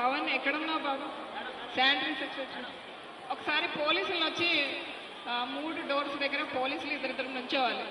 పవన్ ఎక్కడున్నావు బాబు? Sanitary section ఒకసారి పోలీసులు వచ్చి మూడు డోర్స్ దగ్గర పోలీసులు ఇద్దరిద్దరు నుంచోవాలి.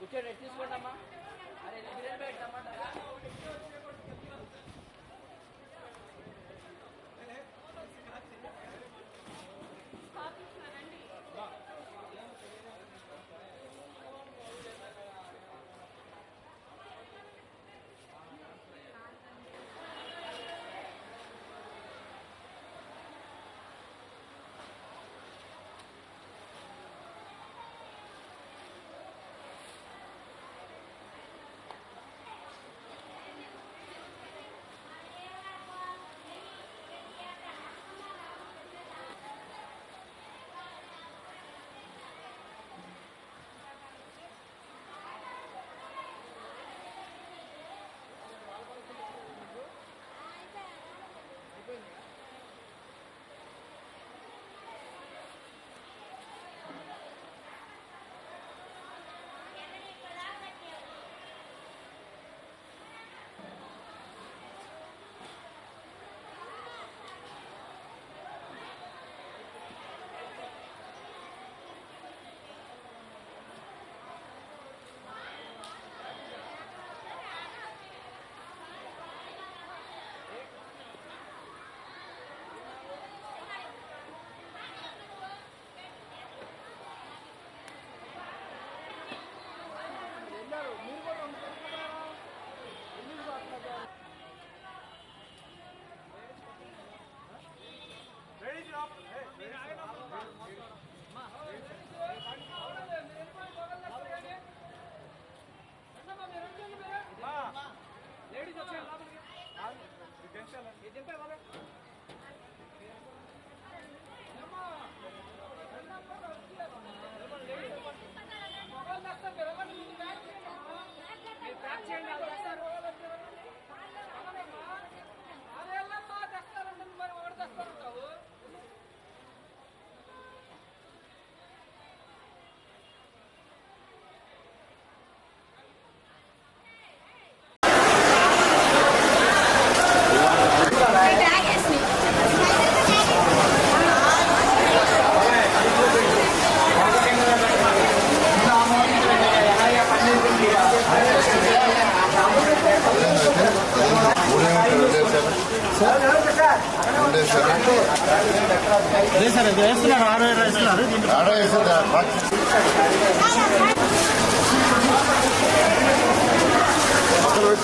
కూర్చోండి తీసుకోండి అమ్మా అరే బిర్యానీ ప్యాకెట్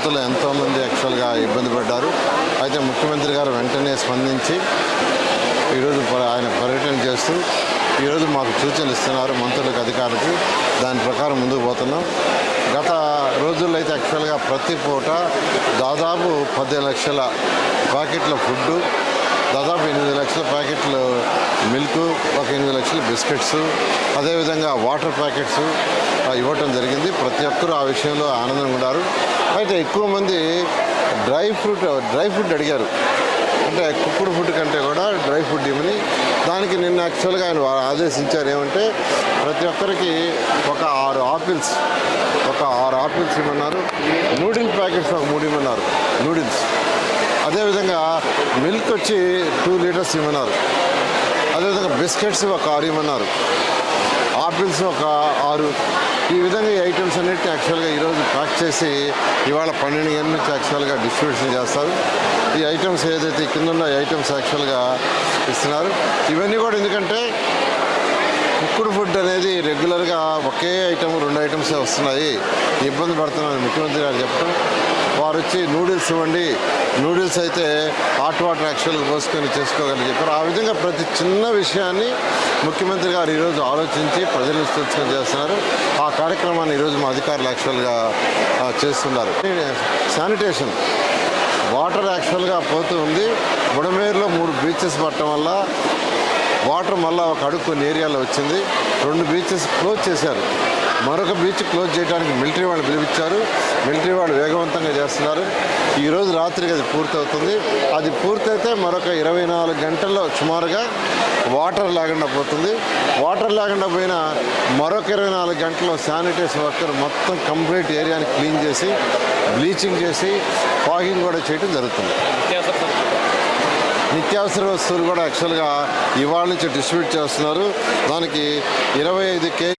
ఈ ఎంతోమంది యాక్చువల్గా ఇబ్బంది పడ్డారు. అయితే ముఖ్యమంత్రి గారు వెంటనే స్పందించి ఈరోజు ఆయన పర్యటన చేస్తూ ఈరోజు మాకు సూచనలు ఇస్తున్నారు మంత్రులకు అధికారులకు. దాని ప్రకారం ముందుకు పోతున్నాం. గత రోజుల్లో అయితే యాక్చువల్గా ప్రతి పూట దాదాపు పది లక్షల ప్యాకెట్ల ఫుడ్డు దాదాపు ఎనిమిది లక్షల ప్యాకెట్లు మిల్క్ ఒక ఎనిమిది లక్షల బిస్కెట్స్ అదేవిధంగా వాటర్ ప్యాకెట్స్ ఇవ్వటం జరిగింది. ప్రతి ఒక్కరూ ఆ విషయంలో ఆనందంగా ఉన్నారు. అయితే ఎక్కువ మంది డ్రై ఫ్రూట్ డ్రై ఫుడ్ అడిగారు. అంటే కుక్కుడు ఫుడ్ కంటే కూడా డ్రై ఫుడ్ ఇవ్వని దానికి నిన్న యాక్చువల్గా ఆయన ఆదేశించారు ఏమంటే ప్రతి ఒక్కరికి ఒక ఆరు ఆపిల్స్ ఒక ఆరు ఆపిల్స్ ఇవ్వమన్నారు. నూడిల్ ప్యాకెట్స్ ఒక మూడు ఇవ్వమన్నారు. నూడిల్స్. అదేవిధంగా మిల్క్ వచ్చి టూ లీటర్స్ ఇవ్వన్నారు అదేవిధంగా బిస్కెట్స్ ఒక ఆరు ఇవ్వన్నారు ఆపిల్స్ ఒక ఆరు. ఈ విధంగా ఈ ఐటమ్స్ అన్నిటిని యాక్చువల్గా ఈరోజు ప్యాక్ చేసి ఇవాళ పన్నెండు గంటల నుంచి యాక్చువల్గా డిస్ట్రిబ్యూషన్ చేస్తారు. ఈ ఐటమ్స్ ఏదైతే కింద ఉన్న ఐటమ్స్ యాక్చువల్గా ఇస్తున్నారు. ఇవన్నీ కూడా ఎందుకంటే కుక్కుడు ఫుడ్ అనేది రెగ్యులర్గా ఒకే ఐటమ్ రెండు ఐటమ్సే వస్తున్నాయి. ఇబ్బంది పడుతున్నారని ముఖ్యమంత్రి గారు చెప్పడం. వారు వచ్చి నూడిల్స్ ఇవ్వండి. నూడిల్స్ అయితే హాట్ వాటర్ యాక్చువల్గా పోసుకొని చేసుకోగలని చెప్పారు. ఆ విధంగా ప్రతి చిన్న విషయాన్ని ముఖ్యమంత్రి గారు ఈరోజు ఆలోచించి ప్రజలు విస్తృతం చేస్తున్నారు. ఆ కార్యక్రమాన్ని ఈరోజు మా అధికారులు యాక్చువల్గా చేస్తున్నారు. శానిటేషన్. వాటర్ యాక్చువల్గా పోతూ ఉంది. బుడమేరులో మూడు బీచెస్ పట్టడం వల్ల వాటర్ మళ్ళీ ఒక అడుగు కొన్ని ఏరియాలో వచ్చింది. రెండు బీచెస్ క్లోజ్ చేశారు. మరొక బీచ్ క్లోజ్ చేయడానికి మిలిటరీ వాళ్ళు పిలిపించారు. మిలిటరీ వాళ్ళు వేగవంతంగా చేస్తున్నారు. ఈరోజు రాత్రికి అది పూర్తవుతుంది. అది పూర్తయితే మరొక ఇరవై నాలుగు గంటల్లో సుమారుగా వాటర్ లేకుండా పోతుంది. వాటర్ లేకుండా పోయినా మరొక ఇరవై నాలుగు గంటల్లో శానిటైజ్ వర్కర్ మొత్తం కంప్లీట్ ఏరియాని క్లీన్ చేసి బ్లీచింగ్ చేసి ఫాగింగ్ కూడా చేయడం జరుగుతుంది. నిత్యావసర వస్తువులు కూడా యాక్చువల్గా ఇవాళ నుంచి డిస్ట్రిబ్యూట్ చేస్తున్నారు. దానికి ఇరవై ఐదు కేజీ